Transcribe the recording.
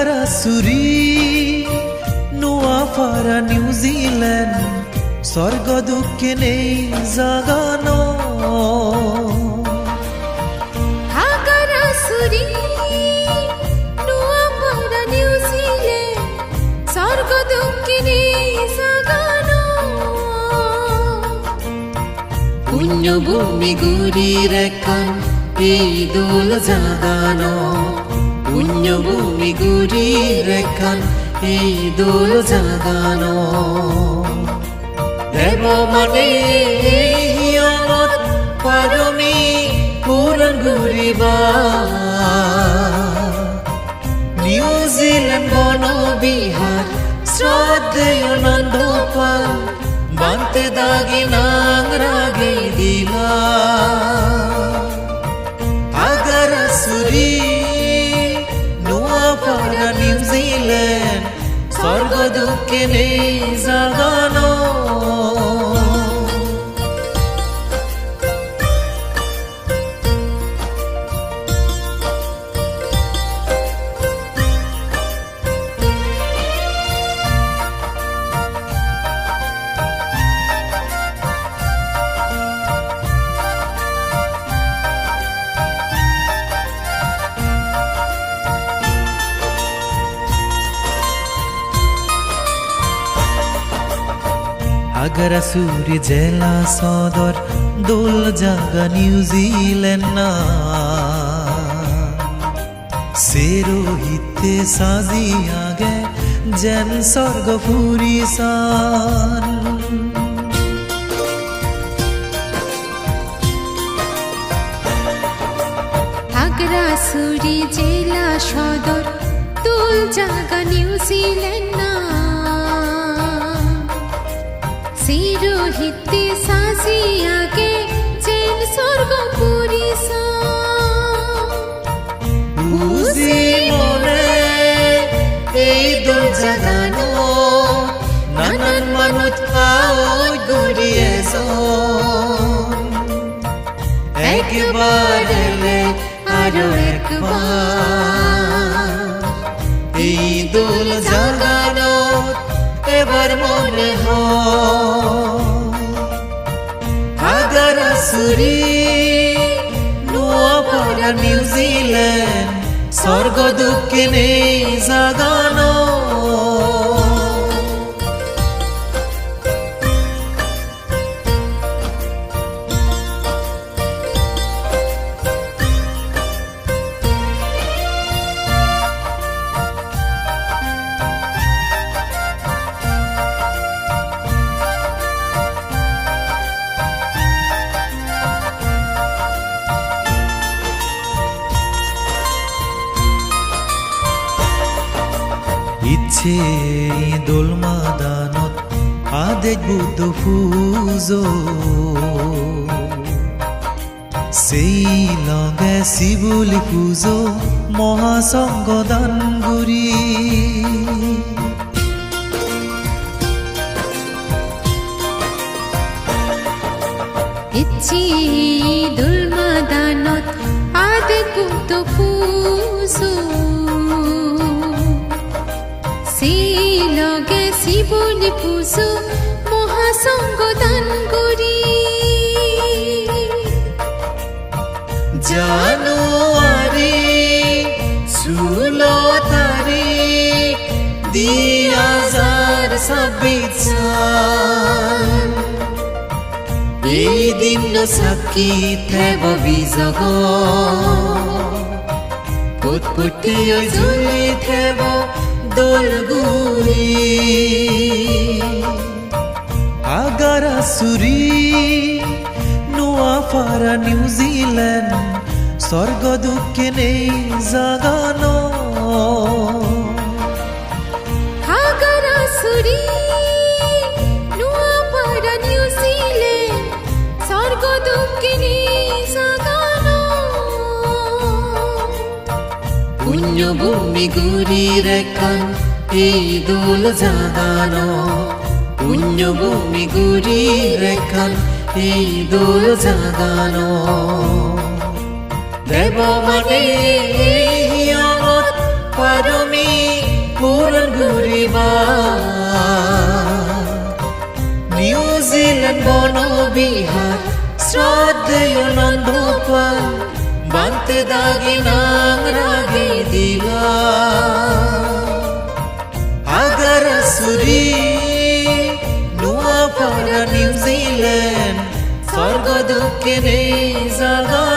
আগারাসুরি নোয়াফারা New Zealand স্বর্গ দুঃখে নেই জাগানো পুণ্যভূমি গুরির এখন এই দোল জাগানো পুণ্যভূমি গুরির এখন এই দোল জাগানো দেব মানে পারমি পূরণ ঘুরিবা নিউজিল্যান্ড বনবিহার শ্রদ্ধেয় নন্দ পাল বান্তে দাগি নাং রাগে দিলা স্বর্গ দুঃখে নেই জাগানো আগারাসুরি জেলা সদর দোল জাগা নিউজিল্যান্ড না সেরোহিতে সাজিয়া গে যেন স্বর্গ ফুরিসান হাগরাসুরি জেলা সদর তুল জাগা নিউজিল্যান্ড না সিরোহিতে সাজিয়াকে চেন স্বর্গ পুরিসা বুঝি মনে এই দোল জাগানো নানান মানুষ আওই ঘুরিয়েছ। একবার এলে আরও একবার হাগারাসুরি নোয়াপাড়া নিউজিল্যান্ড স্বর্গ দুঃখে নেই জাগানো। ইচ্ছে দোলমাদানত আদেজ বুদ্ধ ফুজো সেই লগে শিবুলি পুজো মহাসংগ দান গুরি ইচ্ছি দুলমাদানত আদে কুত ফুসু সেই শিবলি পুজো মহাসংগ দান করি। জানুয়ারি ষোলো তারিখ দুই হাজার ছাব্বিশ এই দিন সাক্ষী থেব বিজগ। পুটপুটি ঝুলি থেব দোলগুড়ি নোয়া ফারা নিউজিল্যান্ড স্বর্গ দুঃখে নেই জাগানো পুণ্যভূমি গুরির এখন এই দোল জাগানো পুণ্যভূমি গুরির এখন এই দোল জাগানো দেব মানে পারমি নিউজিল্যান্ড বনবিহার শ্রদ্ধেয় নন্দপাল বান্তে দাগি নাং রাগে দিলা আগর সুরি নুয়াপাড়া নিউজিল্যান্ড স্বর্গ দুঃখে নেই জাগা